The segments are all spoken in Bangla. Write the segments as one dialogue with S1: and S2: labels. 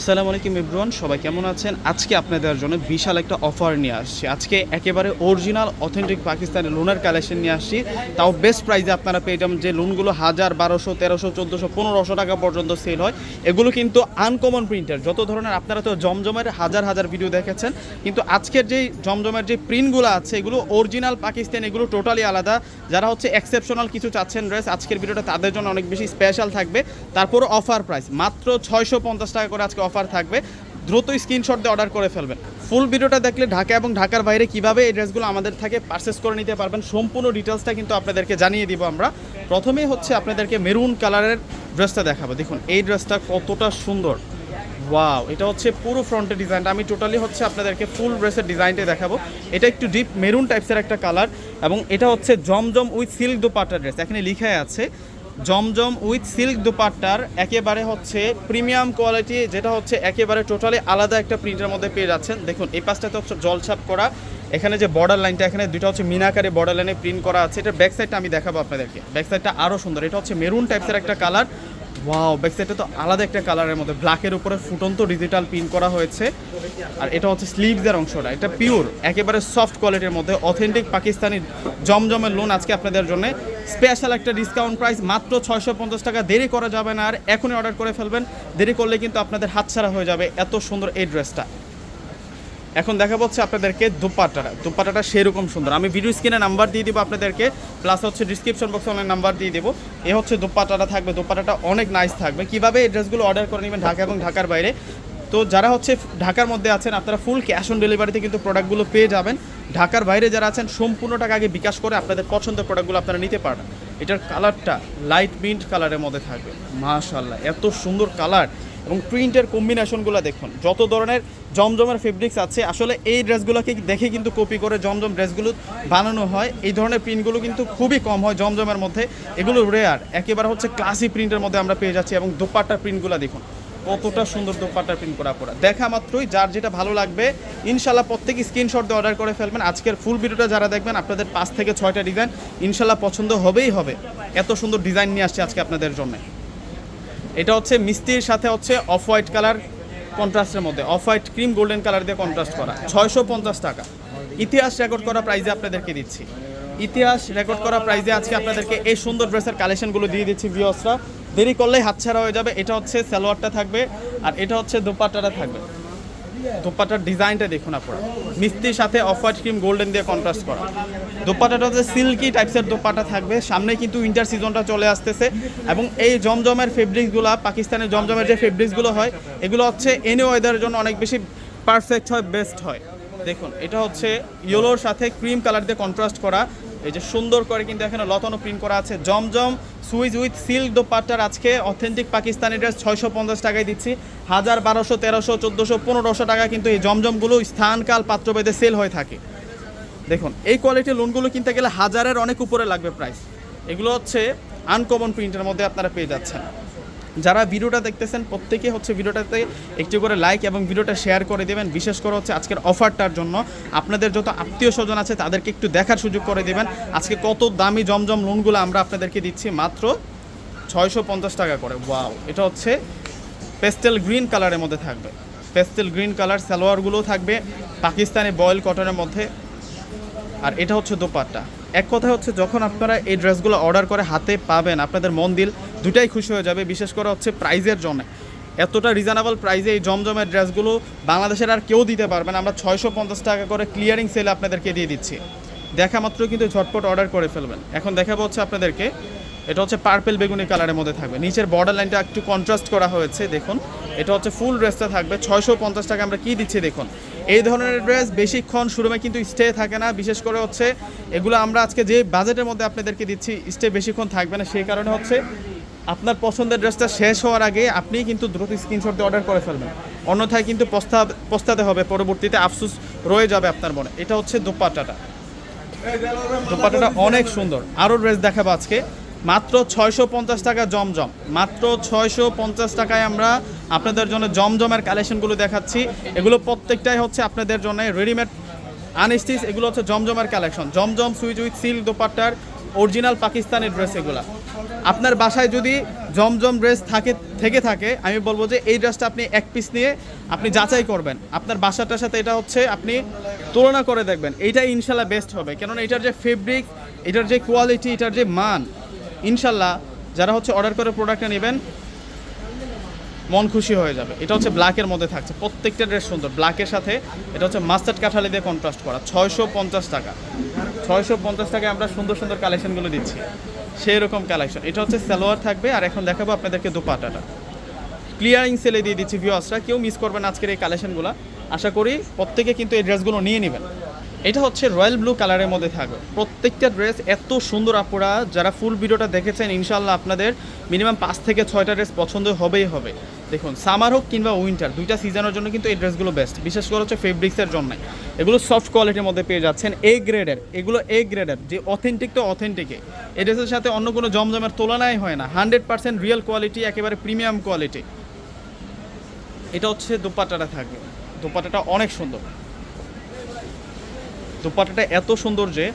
S1: আসসালামু আলাইকুম ইব্রুয়ান সবাই কেমন আছেন? আজকে আপনাদের জন্য বিশাল একটা অফার নিয়ে আসছি। আজকে একেবারে অরিজিনাল, অথেন্টিক পাকিস্তানের লোনের কালেকশন নিয়ে আসছি। তাও বেস্ট প্রাইসে আপনারা পেয়ে যাবেন যে লোনগুলো হাজার বারোশো, তেরোশো, চোদ্দোশো, পনেরোশো টাকা পর্যন্ত সেল হয়। এগুলো কিন্তু আনকমন প্রিন্টের যত ধরনের, আপনারা তো জমজমের হাজার হাজার ভিডিও দেখেছেন, কিন্তু আজকের যেই জমজমের যে প্রিন্টগুলো আছে, এগুলো অরিজিনাল পাকিস্তান, এগুলো টোটালি আলাদা। যারা হচ্ছে এক্সেপশনাল কিছু চাচ্ছেন ড্রেস আজকের ভিডিওটা তাদের জন্য অনেক বেশি স্পেশাল থাকবে। তারপর অফার প্রাইস মাত্র ছয়শো পঞ্চাশ টাকা করে আজকে অফার থাকবে, দ্রুত স্ক্রিনশট দিয়ে অর্ডার করে ফেলবেন। ফুল ভিডিওটা দেখলে ঢাকা এবং ঢাকার বাইরে কীভাবে এই ড্রেসগুলো আমাদের থেকে পারচেস করে নিতে পারবেন, সম্পূর্ণ ডিটেলসটা কিন্তু আপনাদেরকে জানিয়ে দিব আমরা। প্রথমেই হচ্ছে আপনাদেরকে মেরুন কালারের ড্রেসটা দেখাবো। দেখুন, এই ড্রেসটা কতটা সুন্দর। ওয়াও এটা হচ্ছে পুরো ফ্রন্টের ডিজাইনটা আমি টোটালি হচ্ছে আপনাদেরকে ফুল ড্রেসের ডিজাইনটা দেখাবো। এটা একটু ডিপ মেরুন টাইপসের একটা কালার এবং এটা হচ্ছে Zamzam with silk dupatta dress এখানে লিখাই আছে জমজম উইথ সিল্ক দোপাট্টার একেবারে হচ্ছে প্রিমিয়াম কোয়ালিটি, যেটা হচ্ছে একেবারে টোটালি আলাদা একটা প্রিন্টের মধ্যে পেয়ে যাচ্ছেন। দেখুন, এই পাশটাতে হচ্ছে জলছাপ করা। এখানে যে বর্ডার লাইনটা এখানে দুটো হচ্ছে মিনাকারে বর্ডার লাইনে প্রিন্ট করা আছে। এটা ব্যাক সাইডটা আমি দেখাবো আপনাদেরকে। ব্যাক সাইডটা আরও সুন্দর। এটা হচ্ছে মেরুন টাইপসের একটা কালার ওয়াও ব্যাক সাইডটা তো আলাদা একটা কালারের মধ্যে। ব্ল্যাকের উপরে ফুটন্ত ডিজিটাল প্রিন্ট করা হয়েছে। আর এটা হচ্ছে স্লিভসের অংশটা। এটা পিওর একেবারে সফট কোয়ালিটির মধ্যে। অথেন্টিক পাকিস্তানি জমজমের লোন আজকে আপনাদের জন্য। স্পেশাল একটা ডিসকাউন্ট প্রাইস মাত্র ছয়শো পঞ্চাশ টাকা। দেরি করা যাবে না আর এখনই অর্ডার করে ফেলবেন। দেরি করলে কিন্তু আপনাদের হাতছাড়া হয়ে যাবে এত সুন্দর এই ড্রেসটা এখন দেখা হচ্ছে আপনাদেরকে দুপাট্টাটা দুপাট্টাটা সেরকম সুন্দর। আমি ভিডিও স্ক্রিনে নাম্বার দিয়ে দিব আপনাদেরকে প্লাস হচ্ছে ডিসক্রিপশন বক্সে অনেক নাম্বার দিয়ে দেবো। এ হচ্ছে দুপাট্টাটা থাকবে। দুপাট্টাটা অনেক নাইস থাকবে। কীভাবে এই ড্রেসগুলো অর্ডার করে নেবেন ঢাকা এবং ঢাকার বাইরে? তো যারা হচ্ছে ঢাকার মধ্যে আছেন, আপনারা ফুল ক্যাশ অন ডেলিভারিতে কিন্তু প্রোডাক্টগুলো পেয়ে যাবেন। ঢাকার বাইরে যারা আছেন সম্পূর্ণ টাকা আগে বিকাশ করে আপনাদের পছন্দের প্রোডাক্টগুলো আপনারা নিতে পারবেন। এটার কালারটা লাইট মিন্ট কালারের মধ্যে থাকবে। মাশাল্লাহ এত সুন্দর কালার এবং প্রিন্টের কম্বিনেশনগুলো দেখুন, যত ধরনের জমজমের ফেব্রিক্স আছে, আসলে এই ড্রেসগুলোকে দেখে কিন্তু কপি করে জমজম ড্রেসগুলো বানানো হয়। এই ধরনের প্রিন্টগুলো কিন্তু খুবই কম হয় জমজমের মধ্যে। এগুলো রেয়ার একেবারে হচ্ছে ক্লাসি প্রিন্টের মধ্যে আমরা পেয়ে যাচ্ছি। এবং দোপাট্টার প্রিন্টগুলো দেখুন কতটা সুন্দর দোপাট্টার প্রিন্ট করা পড়া দেখা মাত্রই, যার যেটা ভালো লাগবে, ইনশাল্লাহ প্রত্যেক স্ক্রিনশট দিয়ে অর্ডার করে ফেলবেন। আজকের ফুল ভিডিওটা যারা দেখবেন, আপনাদের পাঁচ থেকে ছয়টা ডিজাইন ইনশাল্লাহ পছন্দ হবেই হবে। এত সুন্দর ডিজাইন নিয়ে আসছে আজকে আপনাদের জন্য। এটা হচ্ছে মিস্ত্রির সাথে হচ্ছে অফ হোয়াইট কালার কন্ট্রাস্টের মধ্যে। Off white cream golden colour দিয়ে কন্ট্রাস্ট করা। ছয়শো পঞ্চাশ টাকা। ইতিহাস রেকর্ড করা প্রাইজে আপনাদেরকে দিচ্ছি। ইতিহাস রেকর্ড করা প্রাইজে আজকে আপনাদেরকে এই সুন্দর ড্রেসের কালেকশনগুলো দিয়ে দিচ্ছি ভিওসরা দেরি করলেই হাতছাড়া হয়ে যাবে। এটা হচ্ছে সালোয়ারটা থাকবে আর এটা হচ্ছে দোপাট্টাটা থাকবে। দোপাট্টার ডিজাইনটা দেখুন আপনারা। মিস্ত্রির সাথে অফ হোয়াইট ক্রিম গোল্ডেন দিয়ে কন্ট্রাস্ট করা। দোপাট্টাটা হচ্ছে সিল্কি টাইপসের দোপাট্টা থাকবে। সামনে কিন্তু উইন্টার সিজনটা চলে আসতেছে এবং এই জমজমের ফেব্রিক্সগুলো পাকিস্তানের জমজমের যে ফেব্রিক্সগুলো হয়, এগুলো হচ্ছে এনি ওয়েদারের জন্য অনেক বেশি পারফেক্ট হয় বেস্ট হয়। দেখুন, এটা হচ্ছে ইয়েলোর সাথে ক্রিম কালার দিয়ে কন্ট্রাস্ট করা। এই যে সুন্দর করে কিন্তু এখানে লতানো প্রিন্ট করা আছে। জমজম সুইজ উইথ সিল্ক দোপাট্টার আজকে অথেন্টিক পাকিস্তানি ড্রেস ছয়শো পঞ্চাশ টাকায় দিচ্ছি। হাজার বারোশো, তেরোশো, চোদ্দোশো, পনেরোশো টাকা কিন্তু এই জমজমগুলো স্থানকাল পাত্রভেদে সেল হয়ে থাকে। দেখুন, এই কোয়ালিটির লোনগুলো কিনতে গেলে হাজারের অনেক উপরে লাগবে প্রাইস এগুলো হচ্ছে আনকমন প্রিন্টের মধ্যে আপনারা পেয়ে যাচ্ছেন। যারা ভিডিওটা দেখতেছেন, প্রত্যেকে হচ্ছে ভিডিওটাতে একটু করে লাইক এবং ভিডিওটা শেয়ার করে দেবেন। বিশেষ করে হচ্ছে আজকের অফারটার জন্য। আপনাদের যত আত্মীয় স্বজন আছে, তাদেরকে একটু দেখার সুযোগ করে দেবেন। আজকে কত দামি জমজম লোনগুলো আমরা আপনাদেরকে দিচ্ছি, মাত্র ছয়শো পঞ্চাশ টাকা করে। ওয়াও এটা হচ্ছে পেস্টেল গ্রিন কালারের মধ্যে থাকবে। পেস্টেল গ্রিন কালার সালোয়ারগুলোও থাকবে, পাকিস্তানি বয়েল কটনের মধ্যে। আর এটা হচ্ছে দোপাট্টা। এক কথা হচ্ছে যখন আপনারা এই ড্রেসগুলো অর্ডার করে হাতে পাবেন, আপনাদের মন দিল দুটাই খুশি হয়ে যাবে, বিশেষ করে হচ্ছে প্রাইজের জন্য। এতটা রিজনেবল প্রাইজে এই জমজমের ড্রেসগুলো বাংলাদেশের আর কেউ দিতে পারবে না। আমরা ছয়শো পঞ্চাশ টাকা করে ক্লিয়ারিং সেলে আপনাদেরকে দিয়ে দিচ্ছি। দেখা মাত্র কিন্তু ঝটপট অর্ডার করে ফেলবেন। এখন দেখাবো হচ্ছে আপনাদেরকে এটা হচ্ছে পার্পেল বেগুনি কালারের মধ্যে থাকবে। নিচের বর্ডার লাইনটা একটু কন্ট্রাস্ট করা হয়েছে, দেখুন। এটা হচ্ছে ফুল ড্রেসটা থাকবে। ছয়শো পঞ্চাশ টাকা আমরা কি দিচ্ছি, দেখুন। এই ধরনের ড্রেস বেশিক্ষণ শুরুমে কিন্তু স্টে থাকে না। বিশেষ করে হচ্ছে এগুলো আমরা আজকে যে বাজেটের মধ্যে আপনাদেরকে দিচ্ছি স্টে বেশিক্ষণ থাকবে না। সেই কারণে হচ্ছে আপনার পছন্দের ড্রেসটা শেষ হওয়ার আগে আপনি কিন্তু দ্রুত স্ক্রিনশট দিয়ে অর্ডার করে ফেলবেন। অন্যথায় কিন্তু পস্তা পস্তাতে হবে, পরবর্তীতে আফসোস রয়ে যাবে আপনার মনে। এটা হচ্ছে দোপাট্টাটা। দোপাট্টাটা অনেক সুন্দর। আরও ড্রেস দেখাবো আজকে। মাত্র ছয়শো পঞ্চাশ টাকা জমজম। মাত্র ছয়শো পঞ্চাশ টাকায় আমরা আপনাদের জন্য জমজমের কালেকশনগুলো দেখাচ্ছি। এগুলো প্রত্যেকটাই হচ্ছে আপনাদের জন্য রেডিমেড আনস্টিচ এগুলো হচ্ছে জমজমের collection. Zamzam swiss with silk দোপাট্টার original Pakistani dress এগুলা। আপনার বাসায় যদি জমজম ড্রেস থাকে, থেকে থাকে, আমি বলব যে এই ড্রেসটা আপনি এক পিস নিয়ে আপনি যাচাই করবেন। আপনার বাসাটার সাথে এটা হচ্ছে আপনি তুলনা করে দেখবেন। এইটাই ইনশাল্লাহ বেস্ট হবে। কেননা এটার যে ফেব্রিক এটার যে কোয়ালিটি এটার যে মান ইনশাল্লাহ যারা হচ্ছে অর্ডার করে প্রোডাক্টটা নেবেন, মন খুশি হয়ে যাবে। এটা হচ্ছে ব্ল্যাকের মধ্যে থাকছে। প্রত্যেকটা ড্রেস সুন্দর। ব্ল্যাকের সাথে এটা হচ্ছে মাস্টার্ড কাঁঠালি দিয়ে কন্ট্রাস্ট করা। ছয়শো পঞ্চাশ টাকা। ছয়শো পঞ্চাশ টাকায় আমরা সুন্দর সুন্দর কালেকশনগুলো দিচ্ছি। সেই রকম কালেকশন এটা হচ্ছে সালোয়ার থাকবে। আর এখন দেখাবো আপনাদেরকে দোপাটাটা। ক্লিয়ারিং সেলে দিয়ে দিচ্ছি ভিউয়ার্সরা কেউ মিস করবেন আজকের এই কালেকশনগুলো আশা করি প্রত্যেকে কিন্তু এই ড্রেসগুলো নিয়ে নেবেন। এটা হচ্ছে রয়্যাল ব্লু কালারের মধ্যে থাকবে। প্রত্যেকটা ড্রেস এত সুন্দর আপুরা, যারা ফুল ভিডিওটা দেখেছেন ইনশাল্লাহ আপনাদের মিনিমাম পাঁচ থেকে ছয়টা ড্রেস পছন্দ হবেই হবে। দেখুন, সামার হোক কিংবা উইন্টার, দুইটা সিজনের জন্য কিন্তু এই ড্রেসগুলো বেস্ট। বিশেষ করে হচ্ছে ফেব্রিক্সের জন্য। এগুলো সফট কোয়ালিটির মধ্যে পেয়ে যাচ্ছেন, এ গ্রেডের, এগুলো এ গ্রেডের, যে অথেন্টিক তো অথেন্টিকে এই ড্রেসের সাথে অন্য কোনো জমজমের তুলনাই হয় না, হান্ড্রেড পার্সেন্ট রিয়েল কোয়ালিটি একেবারে প্রিমিয়াম কোয়ালিটি এটা হচ্ছে দোপাট্টাটা থাকবে। দোপাট্টাটা অনেক সুন্দর। দোপাট্টাটা এত সুন্দর যে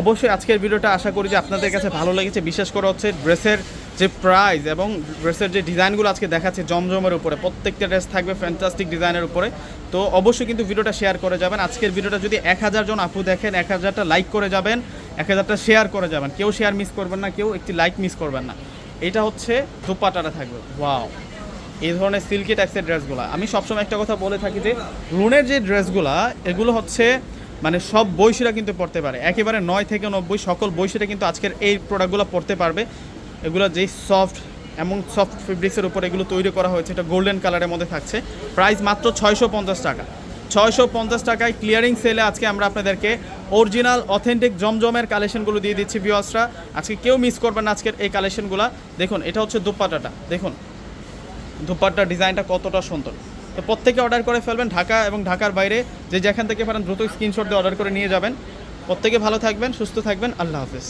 S1: অবশ্যই আজকের ভিডিওটা আশা করি যে আপনাদের কাছে ভালো লেগেছে। বিশেষ করে হচ্ছে ড্রেসের যে প্রাইস এবং ড্রেসের যে ডিজাইনগুলো আজকে দেখাচ্ছে জমজমের উপরে, প্রত্যেকটা ড্রেস থাকবে ফ্যান্টাস্টিক ডিজাইনের উপরে। তো অবশ্যই কিন্তু ভিডিওটা শেয়ার করে যাবেন। আজকের ভিডিওটা যদি এক হাজার জন আপু দেখেন, এক হাজারটা লাইক করে যাবেন, এক হাজারটা শেয়ার করে যাবেন। কেউ শেয়ার মিস করবেন না, কেউ একটি লাইক মিস করবেন না। এটা হচ্ছে দোপাটাটা থাকবে। ওয়াও এই ধরনের সিল্কি টাইপসের ড্রেসগুলো আমি সবসময় একটা কথা বলে থাকি যে লুনের যে ড্রেসগুলো এগুলো হচ্ছে মানে সব বয়সীরা কিন্তু পড়তে পারে। একেবারে নয় থেকে নব্বই সকল বয়সীরা কিন্তু আজকের এই প্রোডাক্টগুলো পড়তে পারবে। এগুলো যেই সফট এমন সফট ফেব্রিক্সের উপর এগুলো তৈরি করা হয়েছে, এটা গোল্ডেন কালারের মধ্যে থাকছে। প্রাইস মাত্র ছয়শো পঞ্চাশ টাকা। ছয়শো পঞ্চাশ টাকায় ক্লিয়ারিং সেলে আজকে আমরা আপনাদেরকে অরিজিনাল অথেন্টিক জমজমের কালেকশনগুলো দিয়ে দিচ্ছি ভিওয়াসরা আজকে কেউ মিস করবেন না আজকের এই কালেকশনগুলো দেখুন, এটা হচ্ছে দুপাটাটা। দেখুন দুপাট্টার ডিজাইনটা কতটা সুন্দর। তো প্রত্যেকে অর্ডার করে ফেলবেন ঢাকা এবং ঢাকার বাইরে। যে যেখান থেকে পারেন দ্রুত স্ক্রিনশট দিয়ে অর্ডার করে নিয়ে যাবেন। প্রত্যেকে ভালো থাকবেন, সুস্থ থাকবেন। আল্লাহ হাফিজ।